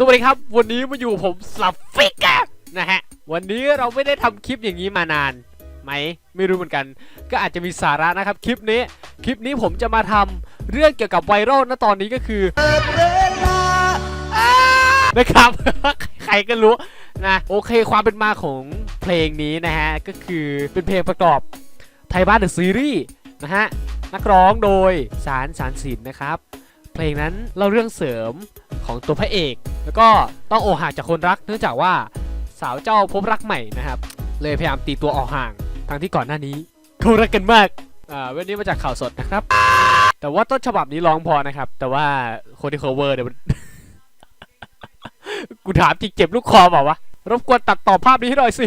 สวัสดีครับ วันนี้มาอยู่ผมสับฟิกอะนะฮะ วันนี้เราไม่ได้ทำคลิปอย่างนี้มานานไหมไม่รู้เหมือนกัน ก็อาจจะมีสาระนะครับคลิปนี้ คลิปนี้ผมจะมาทำเรื่องเกี่ยวกับไวรัลนะตอนนี้ก็คือนะครับ ใครก็รู้นะโอเคความเป็นมาของเพลงนี้นะฮะ ก็คือเป็นเพลงประกอบไทยบ้านเดอะซีรีส์นะฮะ นักร้องโดยสารสารสินนะครับ เพลงนั้นเล่าเรื่องเสริม ของตัวพระเอก แล้วก็ต้องอกหักจากคนรักเนื่องจากว่าสาวเจ้าพบรักใหม่นะครับ เลยพยายามตีตัวออกห่างทั้งที่ก่อนหน้านี้เขารักกันมากอ่าเรื่องนี้มาจากข่าวสดนะครับ แต่ว่าต้นฉบับนี้ร้องพอนะครับ แต่ว่าคนที่ cover เนี่ยมันกูถามจริงเจ็บลูกคอเปล่าวะรบกวนตัดต่อภาพนี้ให้หน่อยสิ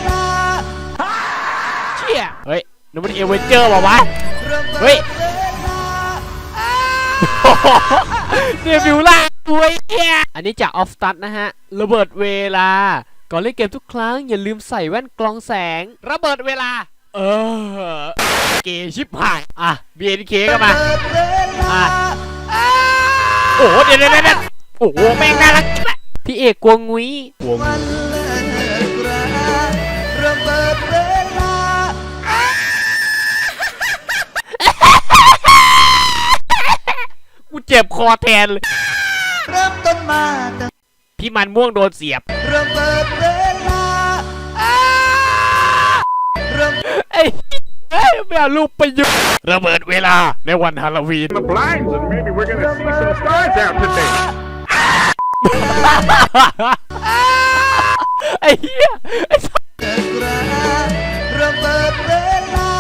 เชี่ยเฮ้ยนั่นมันเอเวนเจอร์เปล่าวะเฮ้ยเดบิวล่า ตัวยเหี้ยอันนี้จากออฟตัดนะฮะ ระเบิดเวลา ก่อนเล่นเกมทุกครั้ง อย่าลืมใส่แว่นกรองแสง ระเบิดเวลา เออ เกชิบหาย อะ BNK ก็มา อะ โอ้เดี๋ยวเดี๋ยวเดโอ้โหแม่งน่ารักจังพี่เอกกวงงุ้ยกวงกูเจ็บคอแทนเลย เริ่มต้นมาตั้งพี่มันม่วงโดนเสียบระเบิดเวลาเริ่มเอ้ยเอ้ยไม่เอาลูกไปยุระเบิดเวลาในวันฮาโลวีน the blinds and maybe we're gonna see some stars out today. ไอ้เหี้ยไอ้สัสระเบิดเวลา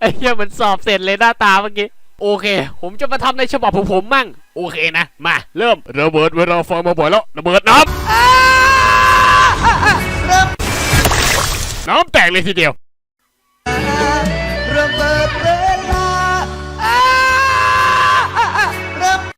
ไอ้เหี้ยมันสอบเสร็จเลยหน้าตาเมื่อกี้ โอเค ผมจะมาทำในฉบับของผมมั่ง โอเคนะ มาเริ่มระเบิดเวลาฟังมาบ่อยแล้วระเบิดน้ำน้ำแตกเลยทีเดียว ระเบิดเว